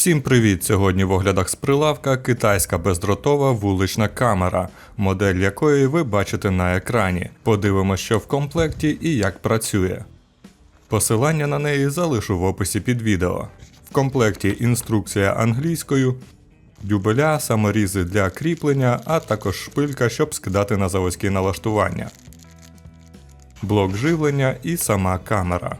Всім привіт! Сьогодні в оглядах з прилавка китайська бездротова вулична камера, модель якої ви бачите на екрані. Подивимося, що в комплекті і як працює. Посилання на неї залишу в описі під відео. В комплекті інструкція англійською, дюбеля, саморізи для кріплення, а також шпилька, щоб скидати на заводські налаштування, блок живлення і сама камера.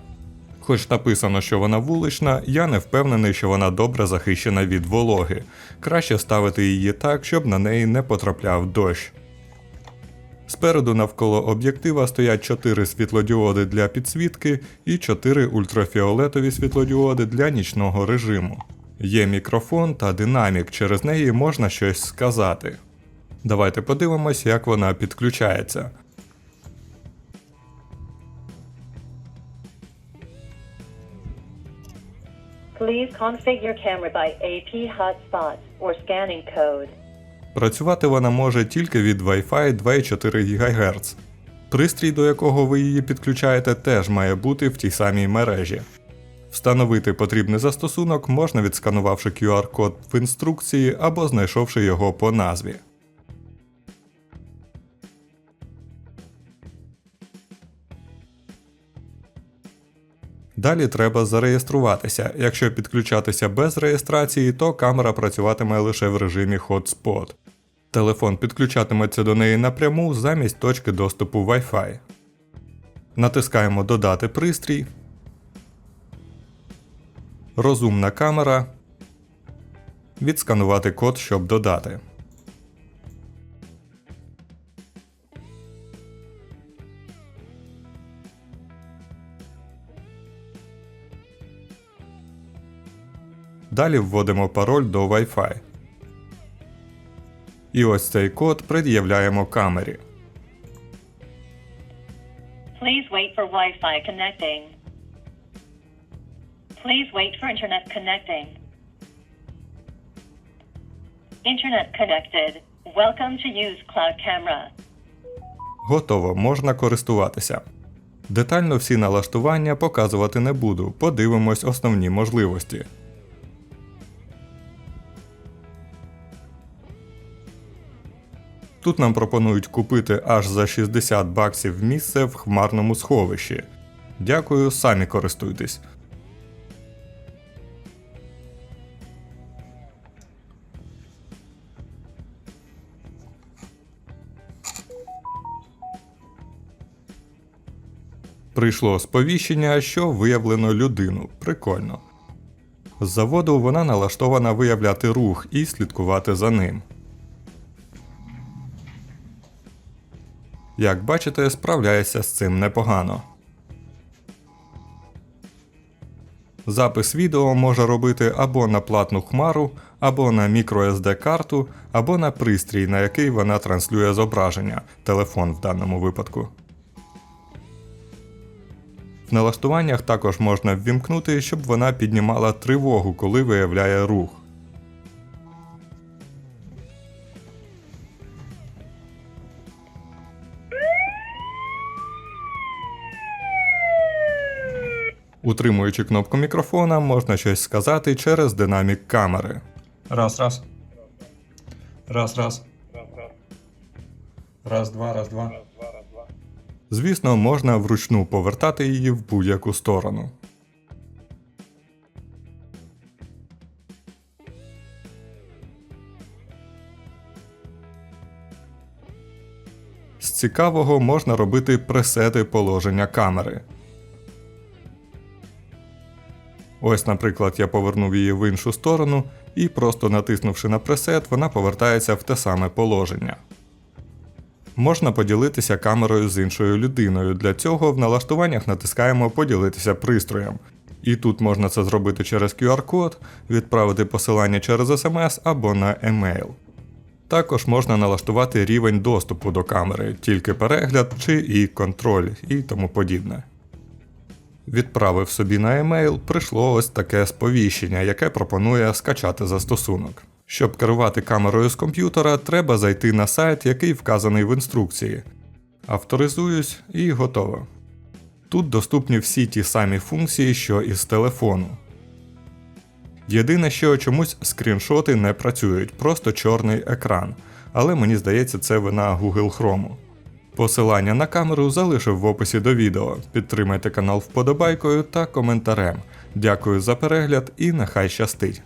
Хоч написано, що вона вулична, я не впевнений, що вона добре захищена від вологи. Краще ставити її так, щоб на неї не потрапляв дощ. Спереду навколо об'єктива стоять 4 світлодіоди для підсвітки і 4 ультрафіолетові світлодіоди для нічного режиму. Є мікрофон та динамік, через неї можна щось сказати. Давайте подивимось, як вона підключається. Please configure camera by AP hotspot or scanning code. Працювати вона може тільки від Wi-Fi 2,4 ГГц. Пристрій, до якого ви її підключаєте, теж має бути в тій самій мережі. Встановити потрібний застосунок можна відсканувавши QR-код в інструкції або знайшовши його по назві. Далі треба зареєструватися. Якщо підключатися без реєстрації, то камера працюватиме лише в режимі Hotspot. Телефон підключатиметься до неї напряму замість точки доступу Wi-Fi. Натискаємо Додати пристрій. Розумна камера. Відсканувати код, щоб додати. Далі вводимо пароль до Wi-Fi. І ось цей код пред'являємо камері. Please wait for Wi-Fi connecting. Please wait for internet connecting. Internet connected. Welcome to use cloud camera. Готово, можна користуватися. Детально всі налаштування показувати не буду, подивимось основні можливості. Тут нам пропонують купити аж за 60 баксів місце в хмарному сховищі. Дякую, самі користуйтесь. Прийшло сповіщення, що виявлено людину. Прикольно. З заводу вона налаштована виявляти рух і слідкувати за ним. Як бачите, справляється з цим непогано. Запис відео може робити або на платну хмару, або на microSD карту, або на пристрій, на який вона транслює зображення, телефон в даному випадку. В налаштуваннях також можна ввімкнути, щоб вона піднімала тривогу, коли виявляє рух. Утримуючи кнопку мікрофона, можна щось сказати через динамік камери. Раз, раз. Раз, раз. Раз, два, раз, два. Звісно, можна вручну повертати її в будь-яку сторону. З цікавого можна робити пресети положення камери. Ось, наприклад, я повернув її в іншу сторону, і просто натиснувши на пресет, вона повертається в те саме положення. Можна поділитися камерою з іншою людиною. Для цього в налаштуваннях натискаємо Поділитися пристроєм. І тут можна це зробити через QR-код, відправити посилання через SMS або на емейл. Також можна налаштувати рівень доступу до камери, тільки перегляд чи і контроль і тому подібне. Відправив собі на емейл, прийшло ось таке сповіщення, яке пропонує скачати застосунок. Щоб керувати камерою з комп'ютера, треба зайти на сайт, який вказаний в інструкції. Авторизуюсь і готово. Тут доступні всі ті самі функції, що і з телефону. Єдине, що чомусь скріншоти не працюють, просто чорний екран. Але мені здається, це вина Google Chrome. Посилання на камеру залишив в описі до відео. Підтримайте канал вподобайкою та коментарем. Дякую за перегляд і нехай щастить!